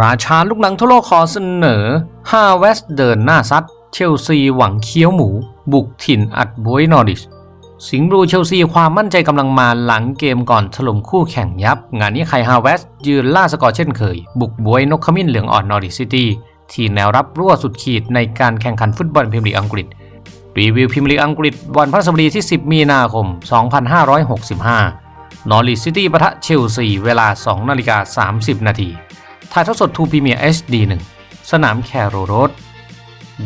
ราชาลูกหนังทั่วโลกขอเสนอฮาเวสเดินหน้าซัดเชลซีหวังเคี้ยวหมู บุกถิ่นอัดบวยนอริช สิงห์บลูเชลซีความมั่นใจกำลังมาหลังเกมก่อนถล่มคู่แข่งยับ งานนี้ไคฮาเวสยืนล่าสกอร์เช่นเคย บุกบวยนกขมิ้นเหลืองอ่อนนอริชซิตี้ที่แนวรับรั่วสุดขีดในการแข่งขันฟุตบอลพรีเมียร์ลีกอังกฤษรีวิวพรีเมียร์ลีกอังกฤษวันพฤหัสบดีที่ 10 มีนาคม 2565นอริซิตี้ปะทะเชลซีเวลา 2 นาฬิกา 30 นาที ถ่ายทอดสดทูพีเมียร์ HD 1สนามแคโรโรด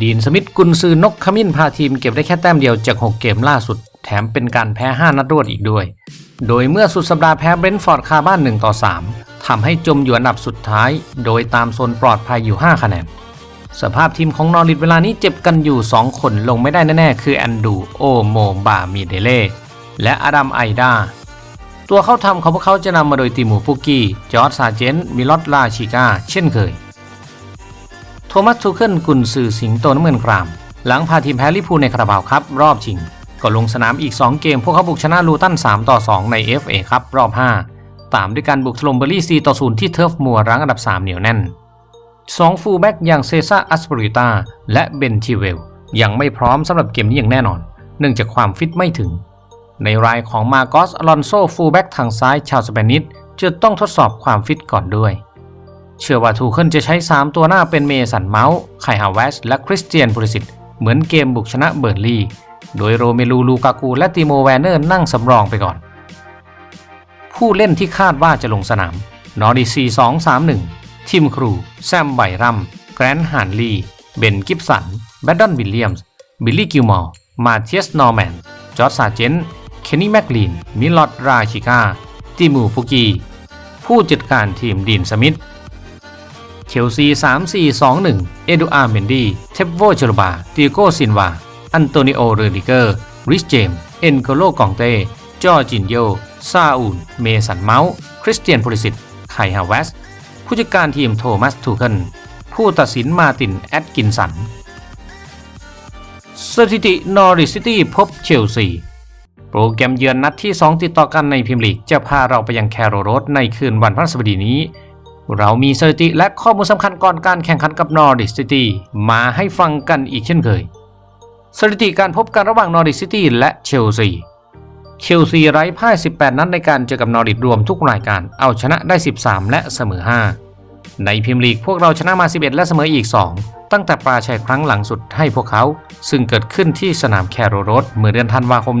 ดีนสมิธกุนซือนกขมิ้นพาทีมเก็บได้แค่แต้มเดียวจาก 6 เกมล่าสุด แถมเป็นการแพ้ 5 นัดรวดอีกด้วย โดยเมื่อสุดสัปดาห์แพ้เบรนท์ฟอร์ดคาบ้าน1ต่อ3ทำให้จมอยู่อันดับสุดท้าย โดยตามโซนปลอดภัยอยู่ 5 คะแนน สภาพทีมของนอริทเวลานี้เจ็บกันอยู่ 2 คนลงไม่ได้แน่ ๆ คือแอนดู โอโมบามีเดเล่และอดัมไอดา ตัวเข้าทำของพวกเขาจะนำมาโดยติมูปุกกี้ จอร์ดซาเจนมิลอตลาชิกาเช่นเคย โทมัสทูเคิลกุนซือสิงโตน้ำเงินกราม หลังพาทีมแพ้ลิเวอร์พูในคาราบาวครับ รอบชิง ก็ลงสนามอีก 2 เกม พวกเขาบุกชนะลูตัน 3 ต่อ 2 ใน FA ครับรอบ 5 ตามด้วยการบุกถล่มเบอร์ลี่4ต่อ0ที่เทิร์ฟมัวรั้งอันดับ 3 เหนียวแน่น2ฟูลแบ็กอย่างเซซ่าอัสปริตาและเบนทิเวลยังไม่พร้อมสำหรับเกมนี้อย่างแน่นอน เนื่องจากความฟิตไม่ถึง ในรายของมาโกสอลอนโซฟูลแบ็กทางซ้ายชาวสเปนิสจะต้องทดสอบความฟิตก่อนด้วย เชื่อว่าทูเคิลจะใช้ 3 ตัวหน้าเป็นเมสันเมาส์ไคฮาวเวสและคริสเตียนพูริสิตเหมือนเกมบุกชนะเบิร์ลีโดยโรเมลูลูกากูและติโมแวนเนอร์นั่งสำรองไปก่อน ผู้เล่นที่คาดว่าจะลงสนาม นอริซี 231 ทิมครู แซมไบรัม แกรนท์ฮานลี เบนกิฟสัน แบดดอนวิลเลียมส์ บิลลี่กิลมอร์ มาเทียส นอร์แมน จอร์จซาเจน เคนนี่แมคลีนมิลลอดราชิกาติมูฟุกี ผู้จัดการทีมดีนสมิธ เชลซี 3421 เอดูอาร์เมนดี เทปโวเชลบาติโกซินวา อันโตนิโอ เรดิเกอร์ ริชเจม เอ็นโคโลกองเต้ จอร์จินโย ซาอูนเมสันเมาส์ คริสเตียนพลิสิตไคฮาเวส ผู้จัดการทีมโทมัส ทูเคิลผู้ตัดสินมาติน แอดกินสัน สถิตินอริสซิตี้พบเชลซี รแกรมเยือนนัดที่ 2 ติดต่อกันในพรีเมียร์ลีกจะพาเราไปยังแคโรโรสในคืนวันพฤหัสบดีนี้ เรามีสถิติและข้อมูลสำคัญก่อนการแข่งขันกับนอร์ดิสซิตี้มาให้ฟังกันอีกเช่นเคย สถิติการพบกันระหว่างนอร์ดิสซิตี้และเชลซี เชลซีไร้พ่าย 18 นัดในการเจอกับนอริทรวมทุกรายการเอาชนะได้ 13 และเสมอ 5 ในพรีเมียร์ลีกพวกเราชนะมา 11 และเสมออีก 2 ตั้งแต่ปราชัยครั้งหลังสุดให้พวกเขา ซึ่งเกิดขึ้นที่สนามแคโรโรสเมื่อเดือนธันวาคม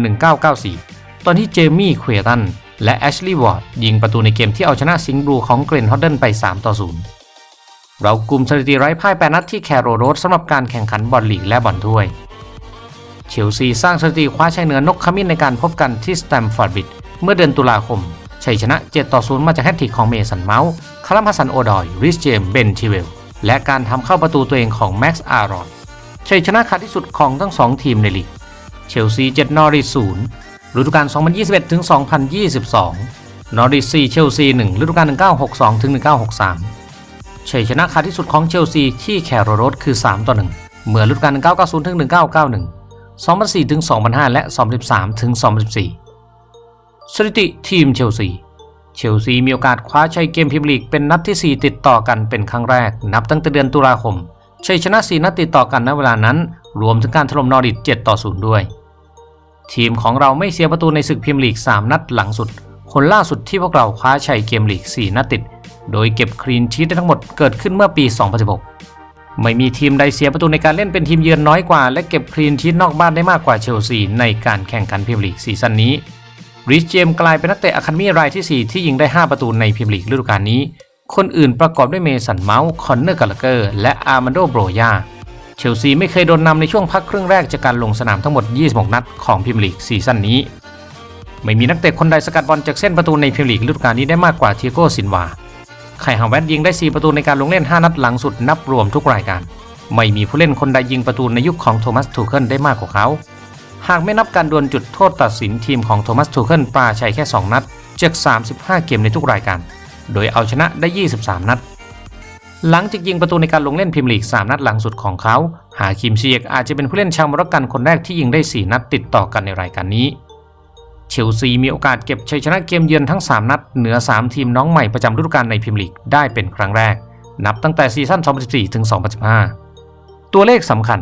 1994 ตอนที่เจมี่เควตันและแอชลีย์วอร์ดยิงประตูในเกมที่เอาชนะสิงห์บลูของเกรนฮอดเดนไป 3 ต่อ 0 เรากลุ่มสถิติไร้พ่าย8นัดที่แคโรโรสสำหรับการแข่งขันบอลลีกและบอลถ้วย เชลซีสร้างสถิติคว้าชัยเหนือนกขมิ้นในการพบกันที่สแตมฟอร์ดบิดเมื่อเดือนตุลาคมชัยชนะ 7 ต่อ 0 มาจากแฮตทริกของเมสันเมาส์คารัมฮัสันโอดอย ริชเจม เบนทิเวล และการทำเข้าประตูตัวเองของแม็กซ์อารอนชัยชนะขาดที่สุดของทั้ง 2 ทีมในลีก เชลซี 7 นอริส0ฤดูกาล 2021 ถึง 2022 นอริส4เชลซี 1 ฤดูกาล 1962 ถึง 1963 ชัยชนะขาดที่สุดของเชลซีที่แคโรโรสคือ 3 ต่อ 1 เมื่อฤดูกาล 1990 ถึง 1991 2004 ถึง 2005 และ 2013 ถึง 2014 สถิติทีมเชลซี เชลซีมีโอกาสคว้าชัยเกมพรีเมียร์ลีกเป็นนัดที่ 4 ติดต่อกันเป็นครั้งแรก นับตั้งแต่เดือนตุลาคม ชัยชนะ 4 นัดติดต่อกันณเวลานั้น รวมถึงการถล่มนอริท7ต่อ0ด้วย ทีมของเราไม่เสียประตูในศึกพรีเมียร์ลีก 3 นัดหลังสุด คนล่าสุดที่พวกเราคว้าชัยเกมลีก 4 นัดติด โดยเก็บคลีนชีตได้ทั้งหมดเกิดขึ้นเมื่อปี 2016 ไม่มีทีมใดเสียประตูในการเล่นเป็นทีมเยือนน้อยกว่า และเก็บคลีนชีตนอกบ้านได้มากกว่าเชลซีในการแข่งขันพรีเมียร์ลีกซีซั่นนี้ ริชเจมกลายเป็นนักเตะอะคาเดมี่รายที่ 4 ที่ยิงได้ 5 ประตูในพรีเมียร์ลีกฤดูกาลนี้ คนอื่นประกอบด้วยเมสันเมาส์ คอนเนอร์กาลเกอร์ และอาร์มันโดโบรยา เชลซีไม่เคยโดนนำในช่วงพักครึ่งแรกจากการลงสนามทั้งหมด 26 นัดของพรีเมียร์ลีกซีซั่นนี้ ไม่มีนักเตะคนใดสกัดบอลจากเส้นประตูในพรีเมียร์ลีกฤดูกาลนี้ได้มากกว่าเทียโกซินวาไคฮาวเวตยิงได้ 4 ประตูในการลงเล่น 5 นัดหลังสุดนับรวมทุกรายการ ไม่มีผู้เล่นคนใดยิงประตูในยุคของโทมัสทูเคิลได้มากกว่าเขา หากไม่นับการดวลจุดโทษตัดสินทีมของโทมัสทูเคิลปราชัยแค่ 2 นัดจาก 35 เกมในทุกรายการ โดยเอาชนะได้ 23 นัด หลังจากยิงประตูในการลงเล่นพรีเมียร์ลีก 3 นัดหลังสุดของเขา หาคิมซีเอกอาจจะเป็นผู้เล่นชาวมรกันคนแรกที่ยิงได้ 4 นัดติดต่อกันในรายการนี้ เชลซีมีโอกาสเก็บชัยชนะเกมเยือนทั้ง 3 นัด เหนือ 3 ทีมน้องใหม่ประจำฤดูกาลในพรีเมียร์ลีกได้เป็นครั้งแรก นับตั้งแต่ซีซั่น 2014 ถึง 2015 ตัวเลขสำคัญ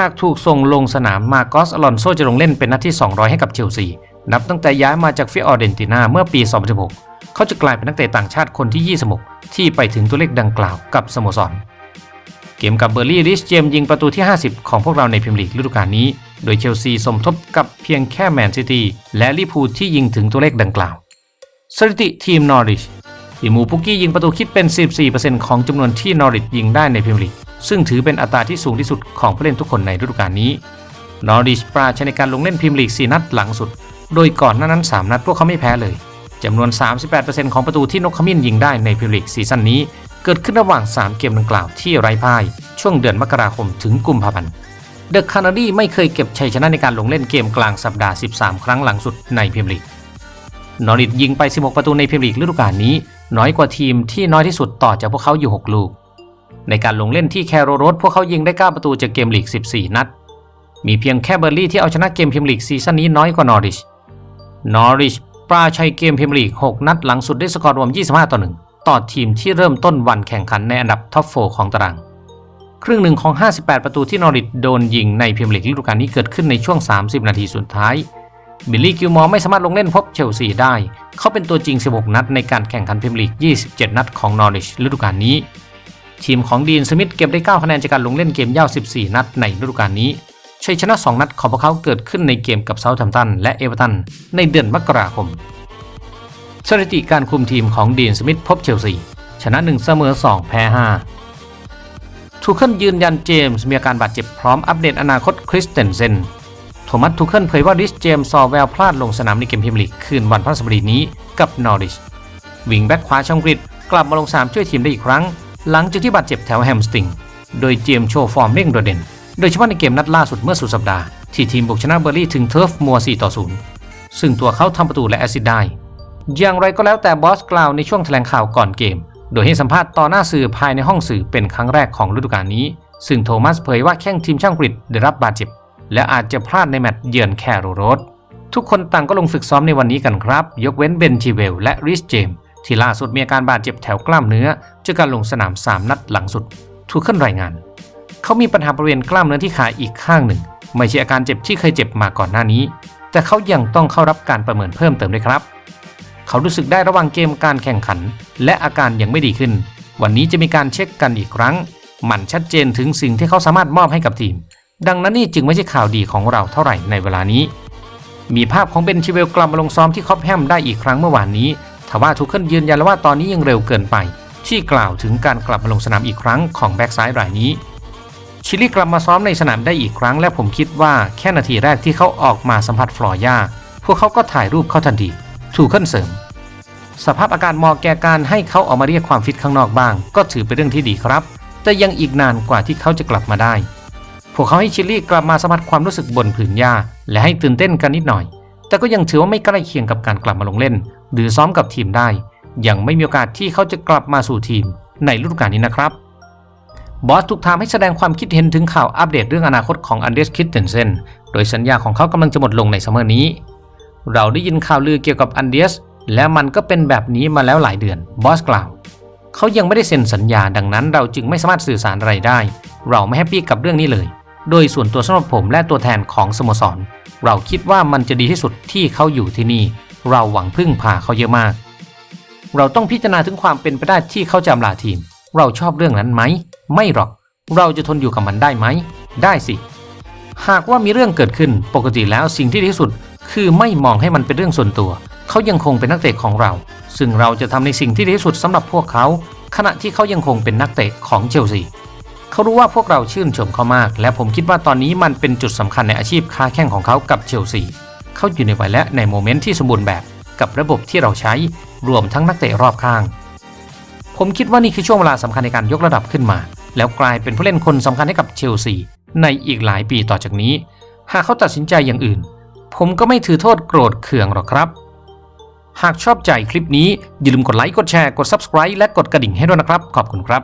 หากถูกส่งลงสนามมาโกสอลอนโซจะลงเล่นเป็นนัดที่ 200 ให้กับเชลซี นับตั้งแต่ย้ายมาจากฟิออร์เดนตินาเมื่อปี 2016 เขาจะกลายเป็นนักเตะต่างชาติคนที่ 26 ที่ไปถึงตัวเลขดังกล่าวกับสโมสร เกมกับเบอร์ลี่ริชเจมยิงประตูที่ 50 ของพวกเราในพรีเมียร์ลีกฤดูกาลนี้ โดยเชลซีสมทบกับเพียงแค่แมนซิตี้และลิพูที่ยิงถึงตัวเลขดังกล่าว สถิติทีมนอริชทีมหมูปุกกี้ยิงประตูคิดเป็น 14%ของจำนวนที่นอริชยิงได้ในพรีเมียร์ลีก ซึ่งถือเป็นอัตราที่สูงที่สุดของผู้เล่นทุกคนในฤดูกาลนี้นอริชปราชญ์ในการลงเล่นพรีเมียร์ลีก 4 นัดหลังสุด โดยก่อนหน้านั้น 3 นัดพวกเขาไม่แพ้เลยจำนวน 38%ของประตูที่นกขมิ้นยิงได้ในพรีเมียร์ลีกซีซั่นนี้ เกิดขึ้นระหว่าง 3 เกมดังกล่าวที่ไร้พ่าย ช่วงเดือนมกราคมถึงกุมภาพันธ์เดอะคานาดีไม่เคยเก็บชัยชนะในการลงเล่นเกมกลางสัปดาห์ 13 ครั้งหลังสุดในพรีเมียร์ลีกนอริทยิงไป 16 ประตูในพรีเมียร์ลีกฤดูกาลนี้ น้อยกว่าทีมที่น้อยที่สุดต่อจากพวกเขาอยู่ 6 ลูก ในการลงเล่นที่แคโรโรสพวกเขายิงได้ 9 ประตูจากเกมลีก 14 นัด มีเพียงแค่เบอร์ลี่ที่เอาชนะเกมพรีเมียร์ลีกซีซั่นนี้น้อยกว่านอริช นอริชปราชัยเกมพรีเมียร์ลีก 6 นัดหลังสุดได้สกอร์รวม 25 ต่อ 1 ต่อทีมที่เริ่มต้นวันแข่งขันในอันดับท็อป 4 ของตาราง ครึ่งหนึ่งของ 58 ประตูที่นอริทโดนยิงในพรีเมียร์ลีกฤดูกาลนี้เกิดขึ้นในช่วง 30 นาทีสุดท้ายบิลลี่กิลมอร์ไม่สามารถลงเล่นพบเชลซีได้ เขาเป็นตัวจริง 16 นัดในการแข่งขันพรีเมียร์ลีก 27 นัดของนอริชฤดูกาลนี้ ทีมของดีนสมิธเก็บได้ 9 คะแนนจากการลงเล่นเกมยาว 14 นัดในฤดูกาลนี้ชัยชนะ 2 นัดของพวกเขาเกิดขึ้นในเกมกับเซาท์แฮมป์ตันและเอเวอร์ตันในเดือนมกราคม สถิติการคุมทีมของดีนสมิธพบเชลซี ชนะ 1 เสมอ 2 แพ้ 5 ทูเคิลยืนยันเจมส์มีอาการบาดเจ็บพร้อมอัปเดตอนาคตคริสเตนเซนโทมัสทูเคิลเผยว่าริชเจมส์ซอแววพลาดลงสนามในเกมพรีเมียร์ลีกคืนวันพฤหัสบดีนี้กับนอริชวิงแบ็กขวาชาวอังกฤษกลับมาลงสนามช่วยทีมได้อีกครั้ง หลังจากที่บาดเจ็บแถวแฮมสติง โดยเจมโชว์ฟอร์มเร่งโดดเด่น โดยเฉพาะในเกมนัดล่าสุดเมื่อสุดสัปดาห์ ที่ทีมบุกชนะเบอร์ลี่ถึงเทิร์ฟมัว 4 ต่อ 0 ซึ่งตัวเขาทำประตูและแอซิสต์ได้ อย่างไรก็แล้วแต่บอสกล่าวในช่วงแถลงข่าวก่อนเกม โดยให้สัมภาษณ์ต่อหน้าสื่อภายในห้องสื่อเป็นครั้งแรกของฤดูกาลนี้ ซึ่งโทมัสเผยว่าแข้งทีมช่างกรีฑได้รับบาดเจ็บ และอาจจะพลาดในแมตช์เยือนแคโรโรสทุกคนต่างก็ลงฝึกซ้อมในวันนี้กันครับ ยกเว้นเบนชิเวลและริชเจมส์ ที่ล่าสุดมีอาการบาดเจ็บแถวกล้ามเนื้อจากการลงสนาม 3 นัดหลังสุด ถูกขึ้นรายงาน เขามีปัญหาบริเวณกล้ามเนื้อที่ขาอีกข้างหนึ่ง ไม่ใช่อาการเจ็บที่เคยเจ็บมาก่อนหน้านี้ แต่เขายังต้องเข้ารับการประเมินเพิ่มเติมด้วยครับ เขารู้สึกได้ระหว่างเกมการแข่งขัน และอาการยังไม่ดีขึ้น วันนี้จะมีการเช็คกันอีกครั้ง มันชัดเจนถึงสิ่งที่เขาสามารถมอบให้กับทีม ดังนั้นนี่จึงไม่ใช่ข่าวดีของเราเท่าไหร่ในเวลานี้มีภาพของเบนชิเวลกลับมาลงซ้อมที่คอปแฮมได้อีกครั้งเมื่อวานนี้ ทว่าทุกคนยืนยันว่าตอนนี้ยังเร็วเกินไป ที่กล่าวถึงการกลับมาลงสนามอีกครั้งของแบ็กซ้ายรายนี้ ชิลีกลับมาซ้อมในสนามได้อีกครั้ง และผมคิดว่าแค่นาทีแรกที่เขาออกมาสัมผัสฟลอร์ย่าพวกเขาก็ถ่ายรูปเขาทันทีถูกขึ้นเสริม สภาพอาการมอแก่การให้เขาออกมาเรียกความฟิตข้างนอกบ้าง ก็ถือเป็นเรื่องที่ดีครับ แต่ยังอีกนานกว่าที่เขาจะกลับมาได้ พวกเขาให้ชิลลี่กลับมาสัมผัสความรู้สึกบนผืนหญ้าและให้ตื่นเต้นกันนิดหน่อย แต่ก็ยังถือว่าไม่ใกล้เคียงกับการกลับมาลงเล่น หรือซ้อมกับทีมได้ ยังไม่มีโอกาสที่เขาจะกลับมาสู่ทีมในฤดูกาลนี้นะครับ บอสถูกถามให้แสดงความคิดเห็นถึงข่าวอัปเดตเรื่องอนาคตของอันเดรสคิดเทนเซนโดยสัญญาของเขากำลังจะหมดลงในซัมเมอร์นี้ เราได้ยินข่าวลือเกี่ยวกับอันเดรสและมันก็เป็นแบบนี้มาแล้วหลายเดือน บอสกล่าว เขายังไม่ได้เซ็นสัญญาดังนั้นเราจึงไม่สามารถสื่อสารอะไรได้ เราไม่แฮปปี้กับเรื่องนี้เลย โดยส่วนตัวสำหรับผมและตัวแทนของสโมสร เราคิดว่ามันจะดีที่สุดที่เขาอยู่ที่นี่ เราหวังพึ่งพาเขาเยอะมาก เราต้องพิจารณาถึงความเป็นไปได้ที่เขาจะอำลาทีม เราชอบเรื่องนั้นไหม ไม่หรอก เราจะทนอยู่กับมันได้ไหม ได้สิ หากว่ามีเรื่องเกิดขึ้นปกติแล้วสิ่งที่ดีที่สุด คือไม่มองให้มันเป็นเรื่องส่วนตัว เขายังคงเป็นนักเตะของเรา ซึ่งเราจะทำในสิ่งที่ดีที่สุดสำหรับพวกเขา ขณะที่เขายังคงเป็นนักเตะของเชลซีเขารู้ว่าพวกเราชื่นชมเขามาก และผมคิดว่าตอนนี้มันเป็นจุดสำคัญในอาชีพค้าแข่งของเขากับเชลซี เขาอยู่ในวัยและในโมเมนต์ที่สมบูรณ์แบบกับระบบที่เราใช้รวมทั้งนักเตะรอบข้าง ผมคิดว่านี่คือช่วงเวลาสำคัญในการยกระดับขึ้นมา แล้วกลายเป็นผู้เล่นคนสำคัญให้กับเชลซีในอีกหลายปีต่อจากนี้ หากเขาตัดสินใจอย่างอื่น ผมก็ไม่ถือโทษโกรธเคืองหรอกครับ หากชอบใจคลิปนี้อย่าลืมกดไลค์กดแชร์กด Subscribe และกดกระดิ่งให้ด้วยนะครับ ขอบคุณครับ